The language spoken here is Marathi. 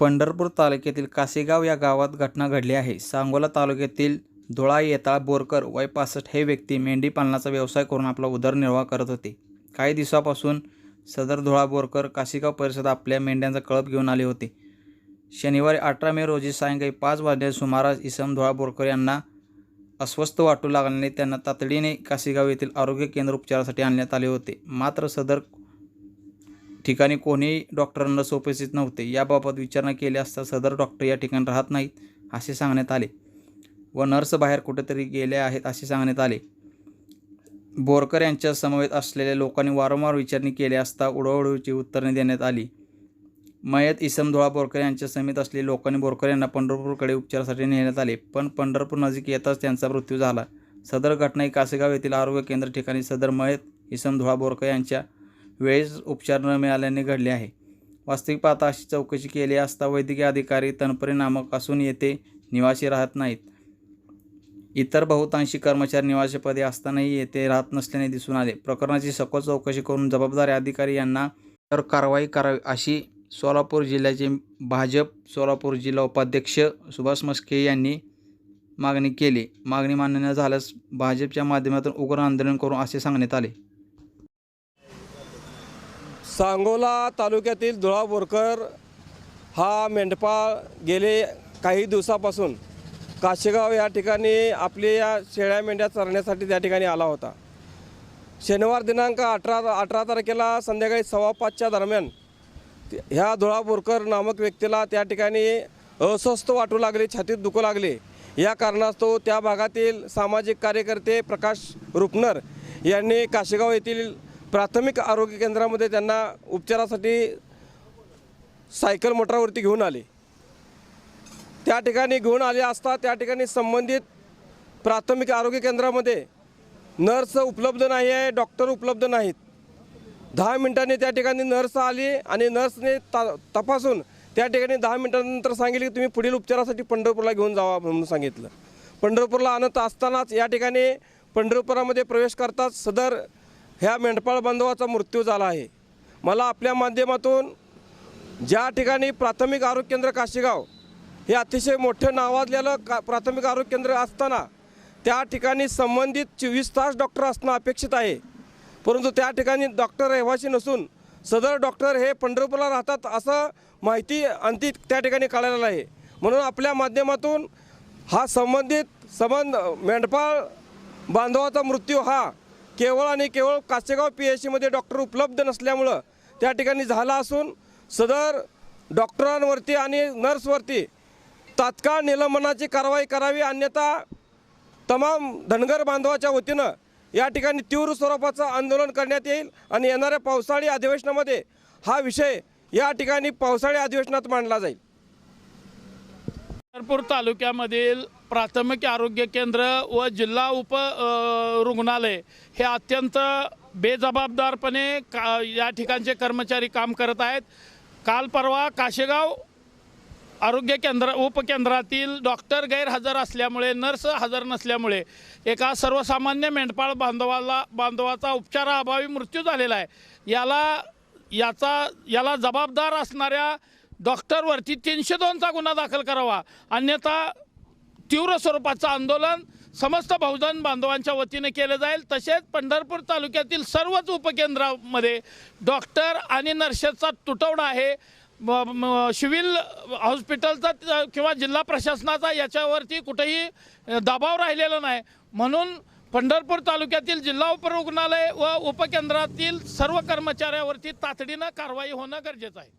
पंढरपूर तालुक्यातील कासेगाव या गावात घटना घडली आहे. सांगोला तालुक्यातील धुळा येताळ बोरकर वय पासष्ट हे व्यक्ती मेंढी पालनाचा व्यवसाय करून आपला उदरनिर्वाह करत होते. काही दिवसापासून सदर धुळा बोरकर कासेगाव परिसरात आपल्या मेंढ्यांचा कळप घेऊन आले होते. शनिवारी अठरा मे रोजी सायंकाळी पाच वाजल्या सुमारास इसम धुळा बोरकर यांना अस्वस्थ वाटू लागल्याने त्यांना तातडीने कासेगाव येथील आरोग्य केंद्र उपचारासाठी आणण्यात आले होते. मात्र सदर ठिकाणी कोणीही डॉक्टरांना नर्स उपस्थित नव्हते. याबाबत विचारणा केली असता सदर डॉक्टर या ठिकाणी राहत नाहीत असे सांगण्यात आले. व नर्स बाहेर कुठेतरी गेले आहेत असे सांगण्यात आले. बोरकर यांच्या समवेत असलेल्या लोकांनी वारंवार विचारणी केली असता उडवडूची उत्तरे देण्यात आली. मयत इसम धुळा बोरकर यांच्या समेत असलेल्या लोकांनी बोरकर यांना पंढरपूरकडे उपचारासाठी नेण्यात आले. पण पंढरपूर नजीक येताच त्यांचा मृत्यू झाला. सदर घटना ही कासेगाव येथील आरोग्य केंद्र ठिकाणी सदर मयत इसम धुळा बोरकर यांच्या वेळेस उपचार न मिळाल्याने घडले आहे. वास्तविक पाहता अशी चौकशी केली असता वैद्यकीय अधिकारी तनपरे नामक असून येथे निवासी राहत नाहीत. इतर बहुतांशी कर्मचारी निवासीपदी असतानाही येथे राहत नसल्याने दिसून आले. प्रकरणाची सखोल चौकशी करून जबाबदार अधिकारी यांना तर कारवाई करावी अशी सोलापूर जिल्ह्याचे भाजप सोलापूर जिल्हा उपाध्यक्ष सुभाष मस्के यांनी मागणी केली. मागणी मान्य न झाल्यास भाजपच्या माध्यमातून उग्र आंदोलन करू असे सांगण्यात आले. सांगोला तालुक्यातील धुळा बोरकर हा मेंढपाळ गेले काही दिवसापासून काशेगाव या ठिकाणी आपल्या या शेळ्या मेंढ्या चरण्यासाठी त्या ठिकाणी आला होता. शनिवार दिनांक अठरा अठरा तारखेला संध्याकाळी सव्वा पाचच्या दरम्यान ह्या धुळा बोरकर नामक व्यक्तीला त्या ठिकाणी अस्वस्थ वाटू लागले छातीत दुखू लागले. या कारणास्तव त्या भागातील सामाजिक कार्यकर्ते प्रकाश रुपनर यांनी काशेगाव येथील प्राथमिक आरोग्य केंद्रामध्ये त्यांना उपचारासाठी सायकल मोटारवरती घेऊन आले. त्या ठिकाणी घेऊन आले असता त्या ठिकाणी संबंधित प्राथमिक आरोग्य केंद्रामध्ये नर्स उपलब्ध नाही आहे डॉक्टर उपलब्ध नाहीत. दहा मिनिटांनी त्या ठिकाणी नर्स आली आणि नर्सने ता तपासून त्या ठिकाणी दहा मिनिटांनंतर सांगितले की तुम्ही पुढील उपचारासाठी पंढरपूरला घेऊन जावा म्हणून सांगितलं. पंढरपूरला आणत असतानाच या ठिकाणी पंढरपुरामध्ये प्रवेश करताच सदर ह्या मेंढपाळ बांधवाचा मृत्यू झाला आहे. मला आपल्या माध्यमातून ज्या ठिकाणी प्राथमिक आरोग्य केंद्र काशीगाव हे अतिशय मोठं नावाजलेलं का प्राथमिक आरोग्य केंद्र असताना त्या ठिकाणी संबंधित चोवीस तास डॉक्टर असणं अपेक्षित आहे. परंतु त्या ठिकाणी डॉक्टर रहिवासी नसून सदर डॉक्टर हे पंढरपूरला राहतात असं माहिती अंती त्या ठिकाणी कळालेलं आहे. म्हणून आपल्या माध्यमातून हा संबंधित संबंध मेंढपाळ बांधवाचा मृत्यू हा केवळ आणि केवळ कासेगाव पी एच सीमध्ये डॉक्टर उपलब्ध नसल्यामुळं त्या ठिकाणी झाला असून सदर डॉक्टरांवरती आणि नर्सवरती तात्काळ निलंबनाची कारवाई करावी अन्यथा तमाम धनगर बांधवाच्या वतीनं या ठिकाणी तीव्र स्वरूपाचं आंदोलन करण्यात येईल आणि येणाऱ्या पावसाळी अधिवेशनामध्ये हा विषय या ठिकाणी पावसाळी अधिवेशनात मांडला जाईल. पंढरपूर तालुक्यामधील प्राथमिक आरोग्य केंद्र व जिल्हा उप रुग्णालय हे अत्यंत बेजबाबदारपणे का या ठिकाणचे कर्मचारी काम करत आहेत. काल परवा काशेगाव आरोग्य केंद्र उपकेंद्रातील डॉक्टर गैरहजर असल्यामुळे नर्स हजर नसल्यामुळे एका सर्वसामान्य मेंढपाळ बांधवाला बांधवाचा उपचाराअभावी मृत्यू झालेला आहे. याला याचा याला जबाबदार असणाऱ्या डॉक्टरवरती तीनशे दोनचा गुन्हा दाखल करावा. अन्यथा तीव्र स्वरूपाचं आंदोलन समस्त बहुजन बांधवांच्या वतीने केलं जाईल. तसेच पंढरपूर तालुक्यातील सर्वच उपकेंद्रामध्ये डॉक्टर आणि नर्सेसचा तुटवडा आहे. सिव्हिल हॉस्पिटलचा किंवा जिल्हा प्रशासनाचा याच्यावरती कुठेही दबाव राहिलेला नाही. म्हणून पंढरपूर तालुक्यातील जिल्हा उपरुग्णालय व उपकेंद्रातील सर्व कर्मचाऱ्यावरती तातडीनं कारवाई होणं गरजेचं आहे.